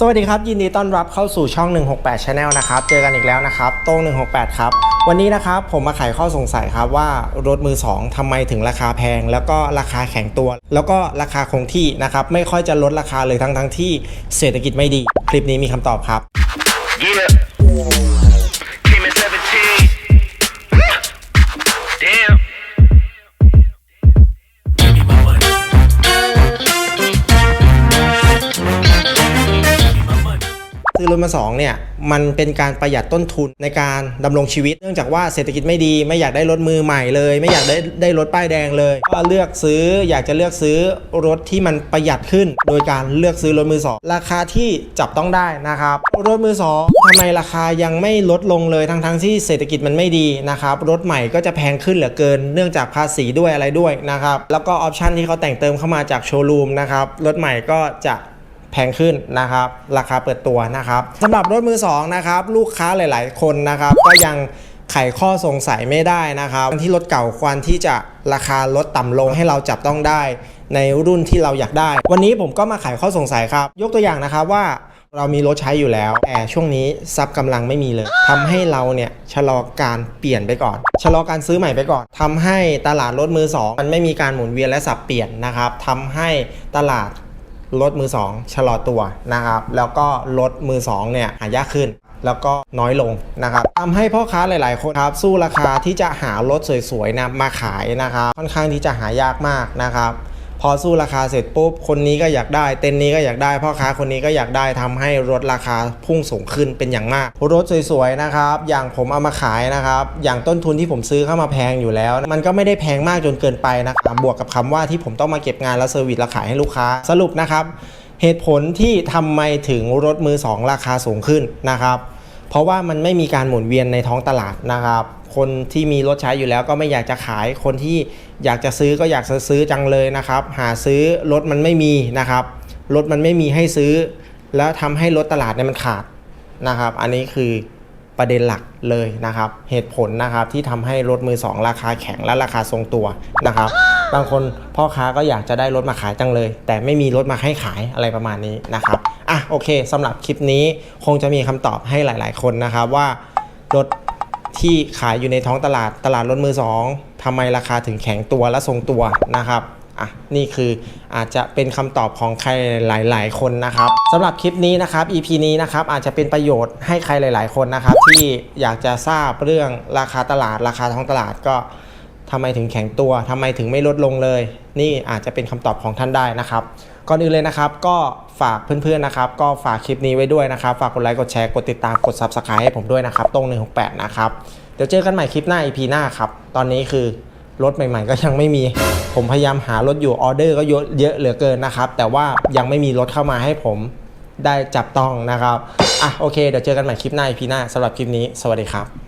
สวัสดีครับ ยินดีต้อนรับเข้าสู่ช่อง 168 Channel นะครับ เจอกันอีกแล้วนะครับ โต้ง 168 ครับ วันนี้นะครับผมมาไขข้อสงสัยครับว่ารถมือ 2ทำไมถึงราคาแพง แล้วก็ราคาแข็งตัว แล้วก็ราคาคงที่นะครับ ไม่ค่อยจะลดราคาเลยทั้งทั้งๆที่เศรษฐกิจไม่ดี คลิปนี้มีคำตอบครับ Yeah. ือรถมาสองเนี่ยมันเป็นการประหยัดต้นทุนในการดำรงชีวิต เนื่องจากว่าเศรษฐกิจไม่ดีไม่อยากได้รถมือใหม่เลย ไม่อยากได้ได้รถป้ายแดงเลย ก็เลือกซื้ออยากจะเลือกซื้อรถที่มันประหยัดขึ้น โดยการเลือกซื้อรถมือสองราคาที่จับต้องได้นะครับรถมือสองทำไมราคายังไม่ลดลงเลยทั้งทั้งที่เศรษฐกิจมันไม่ดีนะครับรถใหม่ก็จะแพงขึ้นเหลือเกิน เนื่องจากภาษีด้วยอะไรด้วยนะครับแล้วก็ออปชันที่เขาแต่งเติมเข้ามาจากโชว์รูมนะครับรถใหม่ก็จะ แพงขึ้นนะครับราคาเปิดตัวนะครับสำหรับรถมือ2นะครับลูกค้าหลาย ๆ คนนะครับก็ยังไขข้อสงสัยไม่ได้นะครับที่รถเก่าควรที่จะราคาลดต่ำลงให้เราจับต้องได้ ในรุ่นที่เราอยากได้ วันนี้ผมก็มาไขข้อสงสัยครับ ยกตัวอย่างนะครับว่าเรามีรถใช้อยู่แล้ว แต่ช่วงนี้ซับกำลังไม่มีเลยทำให้เราเนี่ยชะลอการเปลี่ยนไปก่อน ชะลอการซื้อใหม่ไปก่อนทำให้ตลาดรถมือสองมันไม่มีการหมุนเวียนและสับเปลี่ยนนะครับทำให้ตลาด รถมือ 2 ชะลอตัวนะครับ แล้วก็รถมือ 2 เนี่ยหายากขึ้น แล้วก็น้อยลงนะครับทำให้พ่อค้าหลาย ๆ คนครับ สู้ราคาที่จะหารถสวยๆนะมาขายนะครับ ค่อนข้างที่จะหายากมากนะครับ พอสู้ราคาเสร็จปุ๊บคนนี้ก็อยากได้ เต็นท์นี้ก็อยากได้พ่อค้าคนนี้ก็อยากได้ทำให้รถราคาพุ่งสูงขึ้นเป็นอย่างมาก รถสวยๆนะครับ อย่างผมเอามาขายนะครับ อย่างต้นทุนที่ผมซื้อเข้ามาแพงอยู่แล้ว มันก็ไม่ได้แพงมากจนเกินไปนะครับบวกกับคำว่าที่ผมต้องมาเก็บงานแล้วเซอร์วิสและขายให้ลูกค้าสรุปนะครับ เหตุผลที่ทำไมถึงรถมือ 2 ราคาสูงขึ้นนะครับ ราะว่ามันไม่มีการหมุนเวียนในท้องตลาดนะครับ คนที่มีรถใช้อยู่แล้วก็ไม่อยากจะขาย คนที่อยากจะซื้อก็อยากจะซื้อจังเลยนะครับ หาซื้อรถมันไม่มีนะครับ รถมันไม่มีให้ซื้อ แล้วทำให้รถตลาดเนี่ยมันขาดนะครับ อันนี้คือประเด็นหลักเลยนะครับ เหตุผลนะครับที่ทำให้รถมือ 2 ราคาแข็งและราคาทรงตัวนะครับ บางคนพ่อค้าก็อยากจะได้รถมาขายจังเลย แต่ไม่มีรถมาให้ขายอะไรประมาณนี้นะครับ อะโอเคสำหรับคลิปนี้คงจะมีคำตอบให้หลาย ๆ คนนะครับว่ารถที่ขายอยู่ในท้องตลาดตลาดรถมือ2ทำไมราคาถึงแข็งตัวและทรงตัวนะครับอะนี่คืออาจจะเป็นคำตอบของใครหลาย ๆ คนนะครับสำหรับคลิปนี้นะครับ EP นี้นะครับอาจจะเป็นประโยชน์ให้ใครหลาย ๆ คนนะครับ ที่อยากจะทราบเรื่องราคาตลาดราคาท้องตลาดก็ ทำไมถึงแข็งตัวทำไมถึงไม่ลดลงเลย นี่อาจจะเป็นคำตอบของท่านได้นะครับ ก่อนอื่นเลยนะครับ ก็ฝากเพื่อนๆนะครับ ก็ฝากคลิปนี้ไว้ด้วยนะครับ ฝากกดไลค์กดแชร์กดติดตามกด Subscribe ให้ผมด้วยนะครับตรง168นะครับเดี๋ยวเจอกันใหม่คลิปหน้า EP หน้าครับ ตอนนี้คือรถใหม่ๆ ก็ยังไม่มี ผมพยายามหารถอยู่ออเดอร์ก็เยอะเยอะเหลือเกินนะครับ แต่ว่ายังไม่มีรถเข้ามาให้ผมได้จับต้องนะครับ อะโอเค เดี๋ยวเจอกันใหม่คลิปหน้า EP หน้าสำหรับคลิปนี้ สวัสดีครับ